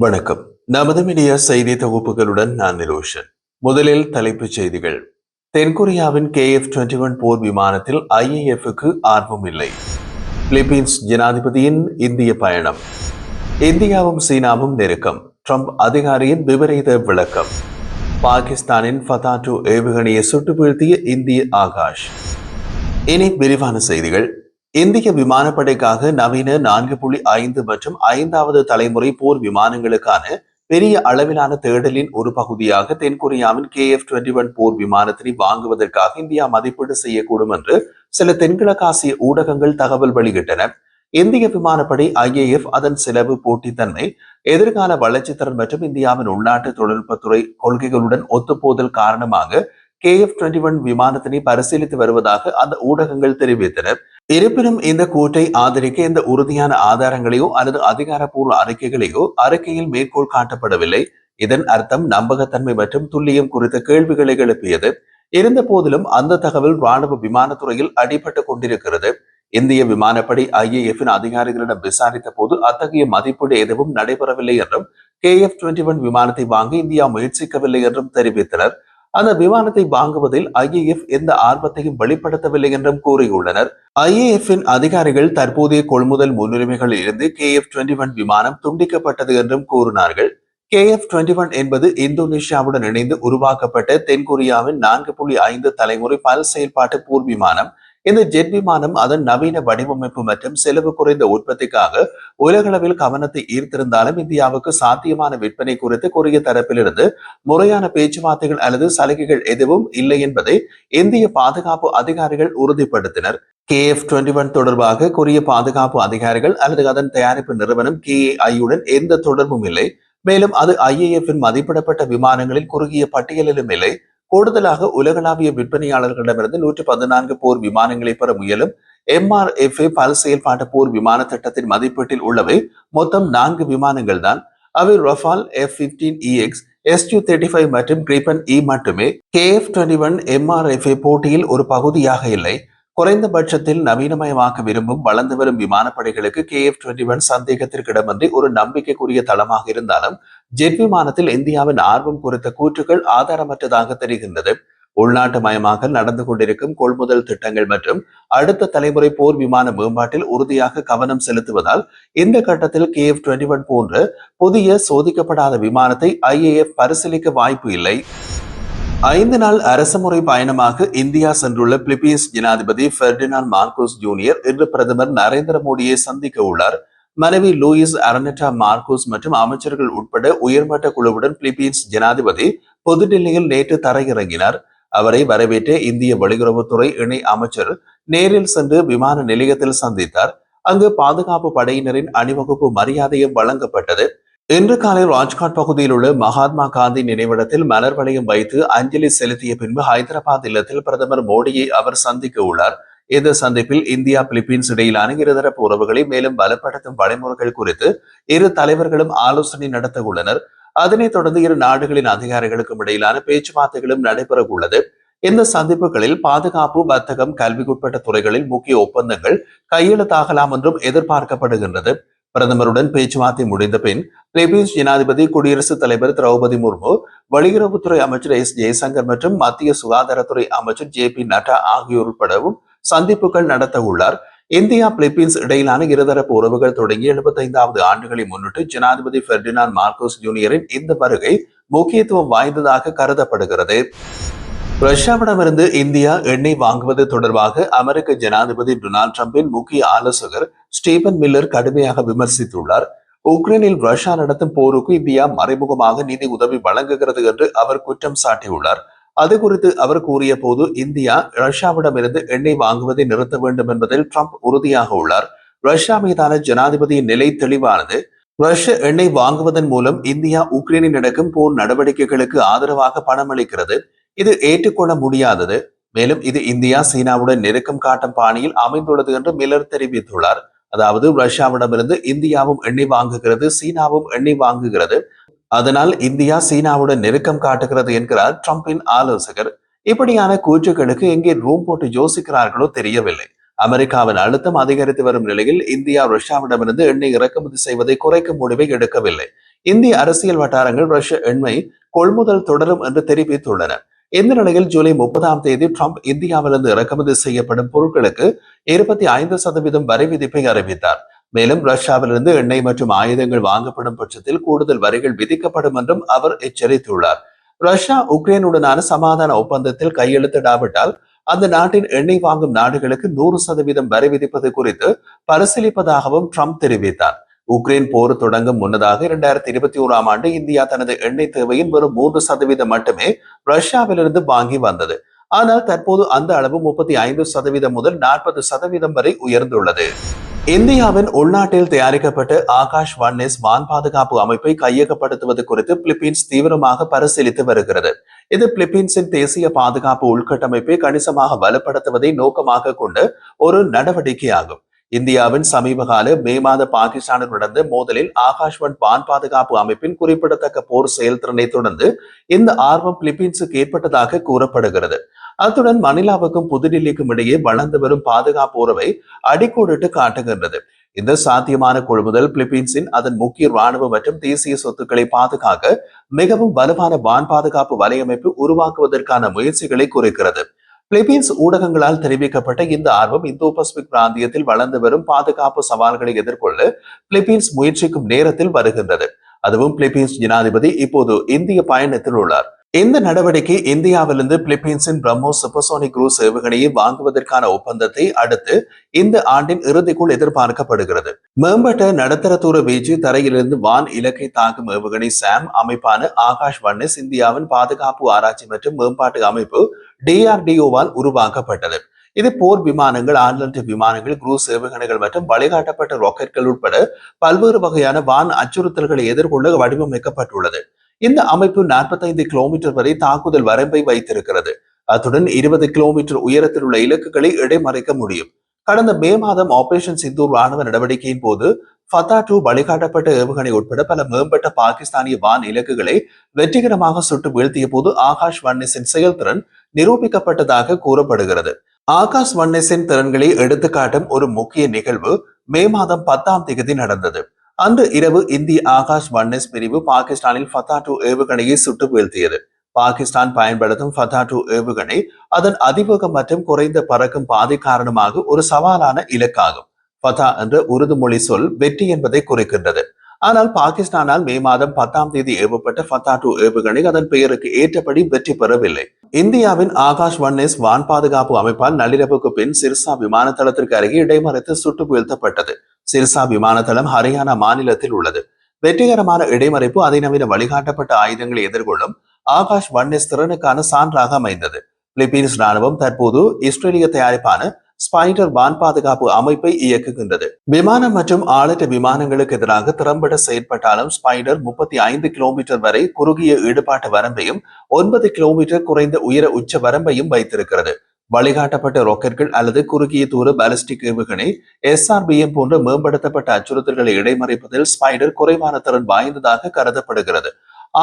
வணக்கம். நமது மீடியா செய்தி தொகுப்புகளுடன் நான் நிரோஷன் முதலில் தலைப்புச் செய்திகள். தென்கொரியாவின் கே எஃப் டுவெண்ட்டி ஒன் போர் விமானத்தில் ஐஏஎஃப்க்கு ஆர்வம் இல்லை. பிலிப்பீன்ஸ் ஜனாதிபதியின் இந்திய பயணம். இந்தியாவும் சீனாவும் நெருக்கம். ட்ரம்ப் அதிகாரியின் விபரீத விளக்கம். பாகிஸ்தானின் ஃபதாட்டு ஏவுகணையை சுட்டு வீழ்த்திய இந்திய ஆகாஷ். இனி விரிவான செய்திகள். இந்திய விமானப்படைக்காக நவீன நான்கு புள்ளி ஐந்து மற்றும் ஐந்தாவது தலைமுறை போர் விமானங்களுக்கான பெரிய அளவிலான தேடலின் ஒரு பகுதியாக தென்கொரியாவின் கே எஃப் டுவெண்டி ஒன் போர் விமானத்தினை வாங்குவதற்காக இந்தியா மதிப்பீடு செய்யக்கூடும் என்று சில தென்கிழக்காசிய ஊடகங்கள் தகவல் வெளியிட்டன. இந்திய விமானப்படை ஐஏஎஃப் அதன் செலவு போட்டித்தன்மை எதிர்கால வளர்ச்சித்திறன் மற்றும் இந்தியாவின் உள்நாட்டு தொழில்நுட்பத்துறை கொள்கைகளுடன் ஒத்துப்போதல் காரணமாக கே எஃப் டுவெண்டி ஒன் விமானத்தினை பரிசீலித்து வருவதாக அந்த ஊடகங்கள் தெரிவித்தனர் இருப்பினும் இந்த கூட்டை ஆதரிக்க இந்த உறுதியான ஆதாரங்களையோ அல்லது அதிகாரப்பூர்வ அறிக்கைகளையோ அறிக்கையில் மேற்கோள் காட்டப்படவில்லை. இதன் அர்த்தம் நம்பகத்தன்மை மற்றும் துல்லியம் குறித்த கேள்விகளை எழுப்பியது. இருந்த போதிலும் அந்த தகவல் ராணுவ விமானத்துறையில் அடிபட்டு கொண்டிருக்கிறது. இந்திய விமானப்படை ஐஏஎஃபின் அதிகாரிகளிடம் விசாரித்த போது அத்தகைய மதிப்பீடு எதுவும் நடைபெறவில்லை என்றும் கே எஃப் டுவெண்டி ஒன் விமானத்தை வாங்க இந்தியா முயற்சிக்கவில்லை என்றும் தெரிவித்தனர். அந்த விமானத்தை வாங்குவதில் ஐஏஎஃப் எந்த ஆர்வத்தையும் வெளிப்படுத்தவில்லை என்றும் கூறியுள்ளனர். ஐஏஎஃப்பின் அதிகாரிகள் தற்போதைய கொள்முதல் முன்னுரிமைகளில் இருந்து கே எஃப் டுவெண்டி ஒன் விமானம் துண்டிக்கப்பட்டது என்றும் கூறினார்கள். கே எஃப் டுவெண்டி ஒன் என்பது இந்தோனேஷியாவுடன் இணைந்து உருவாக்கப்பட்ட தென்கொரியாவின் நான்கு புள்ளி ஐந்து தலைமுறை பல் செயல்பாட்டு போர் விமானம் இந்த ஜெட் விமானம் அதன் நவீன வடிவமைப்பு மற்றும் செலவு குறைந்த உற்பத்திக்காக உலகளவில் கவனத்தை ஈர்த்திருந்தாலும் இந்தியாவுக்கு சாத்தியமான விற்பனை குறித்து கொரிய தரப்பிலிருந்து முறையான பேச்சுவார்த்தைகள் அல்லது சலுகைகள் எதுவும் இல்லை என்பதை இந்திய பாதுகாப்பு அதிகாரிகள் உறுதிப்படுத்தினர். கே எஃப் டுவெண்டி ஒன் தொடர்பாக கொரிய பாதுகாப்பு அதிகாரிகள் அல்லது அதன் தயாரிப்பு நிறுவனம் கேஏஐயுடன் எந்த தொடர்பும் இல்லை. மேலும் அது ஐஏஎஃப் மதிப்பிடப்பட்ட விமானங்களில் குறுகிய பட்டியலிலும் இல்லை. கூடுதலாக உலகளாவிய விற்பனையாளர்களிடமிருந்து நூற்றி பதினான்கு போர் விமானங்களை பெற முயலும் எம்ஆர்எஃப்ஏ பல் செயல்பாட்டு போர் விமான திட்டத்தின் மதிப்பீட்டில் உள்ளவை மொத்தம் நான்கு விமானங்கள் தான் அவை Rafale F fifteen EX S two thirty five மற்றும் கிரிபன் இ e மட்டுமே. K F twenty one MRFA போட்டியில் ஒரு பகுதியாக இல்லை. குறைந்தபட்சத்தில் நவீனமயமாக்க விரும்பும் வளர்ந்து வரும் விமானப்படைகளுக்கு கே எஃப் டுவெண்டி ஒன் சந்தேகத்திற்கிடமின்றி ஒரு நம்பிக்கைக்குரிய தளமாக இருந்தாலும் ஜெட் விமானத்தில் இந்தியாவின் ஆர்வம் குறித்த கூற்றுகள் ஆதாரமற்றதாக தெரிகின்றது. உள்நாட்டு மயமாக நடந்து கொண்டிருக்கும் கொள்முதல் திட்டங்கள் மற்றும் அடுத்த தலைமுறை போர் விமான மேம்பாட்டில் உறுதியாக கவனம் செலுத்துவதால் இந்த கட்டத்தில் கே எஃப் டுவெண்டி ஒன் போன்ற புதிய சோதிக்கப்படாத விமானத்தை ஐஏஎஃப் பரிசீலிக்க வாய்ப்பு இல்லை. ஐந்து நாள் அரசுமுறை பயணமாக இந்தியா சென்றுள்ள பிலிப்பீன்ஸ் ஜனாதிபதி பெர்டினான் மார்க்கோஸ் ஜூனியர் இன்று பிரதமர் நரேந்திர மோடியை சந்திக்க உள்ளார். மனைவி லூயிஸ் அரனட்டா மார்க்கோஸ் மற்றும் அமைச்சர்கள் உட்பட உயர்மட்ட குழுவுடன் பிலிப்பீன்ஸ் ஜனாதிபதி புதுடில்லியில் நேற்று தரையிறங்கினார். அவரை வரவேற்ற இந்திய வெளியுறவுத்துறை இணை அமைச்சர் நேரில் சென்று விமான நிலையத்தில் சந்தித்தார். அங்கு பாதுகாப்பு படையினரின் அணிவகுப்பு மரியாதையும் வழங்கப்பட்டது. இன்று காலை ராஜ்காட் பகுதியில் உள்ள மகாத்மா காந்தி நினைவிடத்தில் மலர் வளையம் வைத்து அஞ்சலி செலுத்திய பின்பு ஹைதராபாத் இல்லத்தில் பிரதமர் மோடியை அவர் சந்திக்க உள்ளார். இந்த சந்திப்பில் இந்தியா பிலிப்பீன்ஸ் இடையிலான இருதரப்பு உறவுகளை மேலும் பலப்படுத்தும் வழிமுறைகள் குறித்து இரு தலைவர்களும் ஆலோசனை நடத்த உள்ளனர். அதனைத் தொடர்ந்து இரு நாடுகளின் அதிகாரிகளுக்கும் இடையிலான பேச்சுவார்த்தைகளும் நடைபெற உள்ளது. இந்த சந்திப்புகளில் பாதுகாப்பு வர்த்தகம் கல்விக்குட்பட்ட துறைகளில் முக்கிய ஒப்பந்தங்கள் கையெழுத்தாகலாம் என்றும் எதிர்பார்க்கப்படுகின்றது. பிரதமருடன் பேச்சுவார்த்தை முடிந்த பின் பிலிப்பீன்ஸ் ஜனாதிபதி குடியரசுத் தலைவர் திரௌபதி முர்மு வெளியுறவுத்துறை அமைச்சர் எஸ் ஜெய்சங்கர் மற்றும் மத்திய சுகாதாரத்துறை அமைச்சர் ஜே பி நட்டா ஆகியோர் உட்படவும் சந்திப்புகள் நடத்த உள்ளார். இந்தியா பிலிப்பீன்ஸ் இடையிலான இருதரப்பு உறவுகள் தொடங்கி எழுபத்தைந்தாவது ஆண்டுகளை முன்னிட்டு ஜனாதிபதி பெர்டினான் மார்க்கோஸ் ஜூனியரின் இந்த வருகை முக்கியத்துவம் வாய்ந்ததாக கருதப்படுகிறது. ரஷ்யாவிடமிருந்து இந்தியா எண்ணெய் வாங்குவது தொடர்பாக அமெரிக்க ஜனாதிபதி டொனால்டு டிரம்பின் முக்கிய ஆலோசகர் ஸ்டீபன் மில்லர் கடுமையாக விமர்சித்துள்ளார். உக்ரைனில் ரஷ்யா நடத்தும் போருக்கு இந்தியா மறைமுகமாக நிதி உதவி வழங்குகிறது என்று அவர் குற்றம் சாட்டியுள்ளார். அது குறித்து அவர் கூறிய போது இந்தியா ரஷ்யாவிடமிருந்து எண்ணெய் வாங்குவதை நிறுத்த வேண்டும் என்பதில் ட்ரம்ப் உறுதியாக உள்ளார். ரஷ்யா மீதான ஜனாதிபதியின் நிலை தெளிவானது ரஷ்ய எண்ணெய் வாங்குவதன் மூலம் இந்தியா உக்ரைனில் நடக்கும் போர் நடவடிக்கைகளுக்கு ஆதரவாக பணம் அளிக்கிறது. இது ஏற்றுக்கொள்ள முடியாதது. மேலும் இது இந்தியா சீனாவுடன் நெருக்கம் காட்டும் பாணியில் அமைந்துள்ளது என்று மில்லர் தெரிவித்துள்ளார். அதாவது ரஷ்யாவிடமிருந்து இந்தியாவும் எண்ணெய் வாங்குகிறது சீனாவும் எண்ணெய் வாங்குகிறது. அதனால் இந்தியா சீனாவுடன் நெருக்கம் காட்டுகிறது என்கிறார் ட்ரம்பின் ஆலோசகர். இப்படியான கூற்றுகளுக்கு எங்கே ரூம் போட்டு யோசிக்கிறார்களோ தெரியவில்லை. அமெரிக்காவின் அழுத்தம் அதிகரித்து வரும் நிலையில் இந்தியா ரஷ்யாவிடமிருந்து எண்ணெய் இறக்குமதி செய்வதை குறைக்கும் முடிவை எடுக்கவில்லை. இந்திய அரசியல் வட்டாரங்கள் ரஷ்ய எண்ணெய் கொள்முதல் தொடரும் என்று தெரிவித்துள்ளன. இந்த நிலையில் ஜூலை முப்பதாம் தேதி ட்ரம்ப் இந்தியாவிலிருந்து இறக்குமதி செய்யப்படும் பொருட்களுக்கு இருபத்தி ஐந்து சதவீதம் வரி விதிப்பை அறிவித்தார். மேலும் ரஷ்யாவிலிருந்து எண்ணெய் மற்றும் ஆயுதங்கள் வாங்கப்படும் பட்சத்தில் கூடுதல் வரிகள் விதிக்கப்படும் என்றும் அவர் எச்சரித்துள்ளார். ரஷ்யா உக்ரைனுடனான சமாதான ஒப்பந்தத்தில் கையெழுத்திடாவிட்டால் அந்த நாட்டின் எண்ணெய் வாங்கும் நாடுகளுக்கு நூறு சதவீதம் வரி விதிப்பது குறித்து பரிசீலிப்பதாகவும் ட்ரம்ப் தெரிவித்தார். உக்ரைன் போர் தொடங்கும் முன்னதாக இரண்டாயிரத்தி இருபத்தி ஓராம் ஆண்டு இந்தியா தனது எண்ணெய் தேவையின் வெறும் மூன்று சதவீதம் மட்டுமே ரஷ்யாவிலிருந்து வாங்கி வந்தது. ஆனால் தற்போது அந்த அளவு முப்பத்தி ஐந்து சதவீதம் முதல் நாற்பது சதவீதம் வரை உயர்ந்துள்ளது. இந்தியாவின் உள்நாட்டில் தயாரிக்கப்பட்ட ஆகாஷ் வன்னிஸ் வான் பாதுகாப்பு அமைப்பை கையகப்படுத்துவது குறித்து பிலிப்பீன்ஸ் தீவிரமாக பரிசீலித்து வருகிறது. இது பிலிப்பீன்ஸின் தேசிய பாதுகாப்பு உள்கட்டமைப்பை கணிசமாக வலுப்படுத்துவதை நோக்கமாக கொண்டு ஒரு நடவடிக்கையாகும். இந்தியாவின் சமீபகால மே மாத பாகிஸ்தானில் நடந்த மோதலில் ஆகாஷ்வன் வான் பாதுகாப்பு அமைப்பின் குறிப்பிடத்தக்க போர் செயல்திறனை தொடர்ந்து இந்த ஆர்வம் பிலிப்பீன்ஸுக்கு ஏற்பட்டதாக கூறப்படுகிறது. அத்துடன் மணிலாவுக்கும் புதுடில்லிக்கும் இடையே வளர்ந்து வரும் பாதுகாப்பு உறவை அடிக்கோடிட்டு காட்டுகின்றது. இந்த சாத்தியமான கொள்முதல் பிலிப்பீன்ஸின் அதன் முக்கிய ராணுவ மற்றும் தேசிய சொத்துக்களை பாதுகாக்க மிகவும் வலுவான வான் பாதுகாப்பு வலையமைப்பு உருவாக்குவதற்கான முயற்சிகளை குறைக்கிறது. பிலிப்பீன்ஸ் ஊடகங்களால் தெரிவிக்கப்பட்ட இந்த ஆர்வம் இந்தோ பசிபிக் பிராந்தியத்தில் வளர்ந்து வரும் பாதுகாப்பு சவால்களை எதிர்கொள்ள பிலிப்பீன்ஸ் முயற்சிக்கும் நேரத்தில் வருகின்றது. அதுவும் பிலிப்பீன்ஸ் ஜனாதிபதி இப்போது இந்திய பயணத்தில் உள்ளார். இந்த நடவடிக்கை இந்தியாவிலிருந்து பிலிப்பீன்ஸின் பிரம்மோஸ் சூப்பர்சோனிக் குரூஸ் ஏவுகணையை வாங்குவதற்கான ஒப்பந்தத்தை அடுத்து இந்த ஆண்டின் இறுதிக்குள் எதிர்பார்க்கப்படுகிறது. மேம்பட்ட நடுத்தர தூர வீச்சு தரையிலிருந்து வான் இலக்கை தாக்கும் ஏவுகணை சாம் அமைப்பான ஆகாஷ் வன்னிஸ் இந்தியாவின் பாதுகாப்பு ஆராய்ச்சி மற்றும் மேம்பாட்டு அமைப்பு டிஆர்டிஓவால் உருவாக்கப்பட்டது. இது போர் விமானங்கள் ஆன்லண்ட் விமானங்கள் குரூஸ் ஏவுகணைகள் மற்றும் வழிகாட்டப்பட்ட ராக்கெட்கள் உட்பட பல்வேறு வகையான வான் அச்சுறுத்தல்களை எதிர்கொள்ள வடிவமைக்கப்பட்டுள்ளது. இந்த அமைப்பு நாற்பத்தைந்து கிலோமீட்டர் வரை தாக்குதல் வரம்பை வைத்திருக்கிறது. அத்துடன் இருபது கிலோமீட்டர் உயரத்தில் உள்ள இலக்குகளை இடைமறைக்க முடியும். கடந்த மே மாதம் ஆபரேஷன் சிந்தூர் ராணுவ நடவடிக்கையின் போது ஃபத்தா டூ வழிகாட்டப்பட்ட ஏவுகணை உட்பட பல மேம்பட்ட பாகிஸ்தானிய வான் இலக்குகளை வெற்றிகரமாக சுட்டு வீழ்த்திய போது ஆகாஷ் வன்னிஸின் செயல்திறன் நிரூபிக்கப்பட்டதாக கூறப்படுகிறது. ஆகாஷ் வன்னிஸின் திறன்களை எடுத்துக்காட்டும் ஒரு முக்கிய நிகழ்வு மே மாதம் பத்தாம் தேதி நடந்தது. அன்று இரவு இந்திய ஆகாஷ் வன்னஸ் பிரிவு பாகிஸ்தானில் ஃபத்தா டூ ஏவுகணையை சுட்டு வீழ்த்தியது பாகிஸ்தான் பயன்படுத்தும் ஃபத்தா டூ ஏவுகணை அதன் அதிவேகம் மற்றும் குறைந்த பறக்கும் பாதை காரணமாக ஒரு சவாலான இலக்காகும். ஃபதா என்ற உருது மொழி சொல் வெற்றி என்பதை குறிக்கின்றது. ஆனால் பாகிஸ்தானால் மே மாதம் பத்தாம் தேதி ஏவப்பட்ட ஃபத்தா டூ ஏவுகணை அதன் பெயருக்கு ஏற்றபடி வெற்றி பெறவில்லை. இந்தியாவின் ஆகாஷ் ஒன் வான் பாதுகாப்பு அமைப்பால் நள்ளிரவுக்கு பின் சிர்சா விமான தளத்திற்கு அருகே இடைமறித்து சுட்டு வீழ்த்தப்பட்டது. சிர்சா விமான தளம் ஹரியானா மாநிலத்தில் உள்ளது. வெற்றிகரமான இடைமறைப்பு அதிநவீன வழிகாட்டப்பட்ட ஆயுதங்களை எதிர்கொள்ளும் ஆகாஷ் ஒன் திறனுக்கான சான்றாக அமைந்தது. பிலிப்பீன்ஸ் ராணுவம் தற்போது இஸ்ரேலிய தயாரிப்பான ஸ்பைடர் வான் பாதுகாப்பு அமைப்பை இயக்குகின்றது. விமானம் மற்றும் ஆளற்ற விமானங்களுக்கு எதிராக திறம்பட செயற்பட்டாலும் ஸ்பைடர் முப்பத்தி ஐந்து கிலோமீட்டர் வரை குறுகிய ஈடுபாட்டு வரம்பையும் ஒன்பது கிலோமீட்டர் குறைந்த உயர உச்ச வரம்பையும் வைத்திருக்கிறது. வழிகாட்டப்பட்ட ராக்கெட்கள் அல்லது குறுகிய தூர பாலிஸ்டிக் ஏவுகணை எஸ்ஆர்பிஎம் போன்ற மேம்படுத்தப்பட்ட அச்சுறுத்தல்களை இடைமறைப்பதில் ஸ்பைடர் குறைவான திறன் வாய்ந்ததாக கருதப்படுகிறது.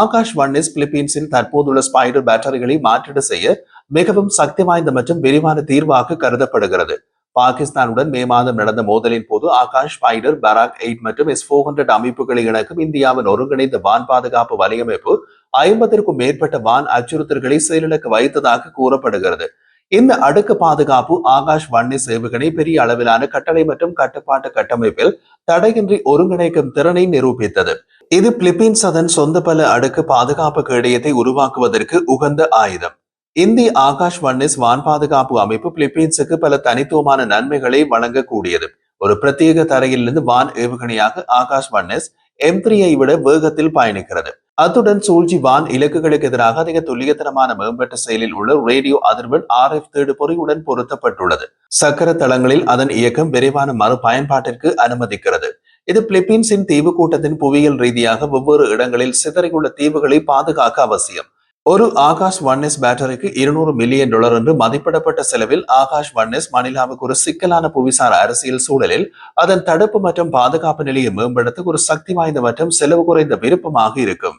ஆகாஷ் வன்னிஸ் பிலிப்பீன்ஸின் தற்போதுள்ள ஸ்பைடர் பேட்டரிகளை மாற்றீடு செய்ய மிகவும் சக்தி வாய்ந்த மற்றும் விரிவான தீர்வாக கருதப்படுகிறது. பாகிஸ்தானுடன் மே மாதம் நடந்த மோதலின் போது ஆகாஷ் பைடர் பராக் எயிட் மற்றும் எஸ் போர் ஹண்ட்ரட் அமைப்புகளை இணக்கும் இந்தியாவின் ஒருங்கிணைந்த வான் பாதுகாப்பு வலையமைப்பு ஐம்பதற்கும் மேற்பட்ட வான் அச்சுறுத்தல்களை செயலிழக்க வைத்ததாக கூறப்படுகிறது. இந்த அடுக்கு பாதுகாப்பு ஆகாஷ் வன்னி சேவைகளை பெரிய அளவிலான கட்டளை மற்றும் கட்டுப்பாட்டு கட்டமைப்பில் தடையின்றி ஒருங்கிணைக்கும் திறனை நிரூபித்தது. இது பிலிப்பீன்ஸ் அதன் சொந்த பல அடுக்கு பாதுகாப்பு கேடயத்தை உருவாக்குவதற்கு உகந்த ஆயுதம். இந்திய ஆகாஷ் வன்னிஸ் வான் பாதுகாப்பு அமைப்பு பிலிப்பீன்ஸுக்கு பல தனித்துவமான நன்மைகளை வழங்கக்கூடியது. ஒரு பிரத்யேக தரையிலிருந்து வான் ஏவுகணையாக ஆகாஷ் வன்னிஸ் எம் த்ரீயை விட வேகத்தில் பயணிக்கிறது. அத்துடன் சூழ்ச்சி வான் இலக்குகளுக்கு எதிராக அதிக துல்லியத்தனமான மேம்பட்ட செயலில் உள்ள ரேடியோ அதிர்வெண் ஆர் எஃப் தேடு பொறியுடன் பொருத்தப்பட்டுள்ளது. சக்கர தளங்களில் அதன் இயக்கம் விரைவான மறு பயன்பாட்டிற்கு அனுமதிக்கிறது. இது பிலிப்பீன்ஸின் தீவு கூட்டத்தின் புவியியல் ரீதியாக வெவ்வேறு இடங்களில் சிதறியுள்ள தீவுகளை பாதுகாக்க அவசியம். ஒரு ஆகாஷ் ஒன்எஸ் பேட்டரிக்கு இருநூறு மில்லியன் டாலர் என்று மதிப்பிடப்பட்ட செலவில் ஆகாஷ் ஒன்எஸ் மணிலாவுக்கு ஒரு சிக்கலான புவிசார் அரசியல் சூழலில் அதன் தடுப்பு மற்றும் பாதுகாப்பு நிலையை மேம்படுத்த ஒரு சக்தி வாய்ந்த மற்றும் செலவு குறைந்த விருப்பமாக இருக்கும்.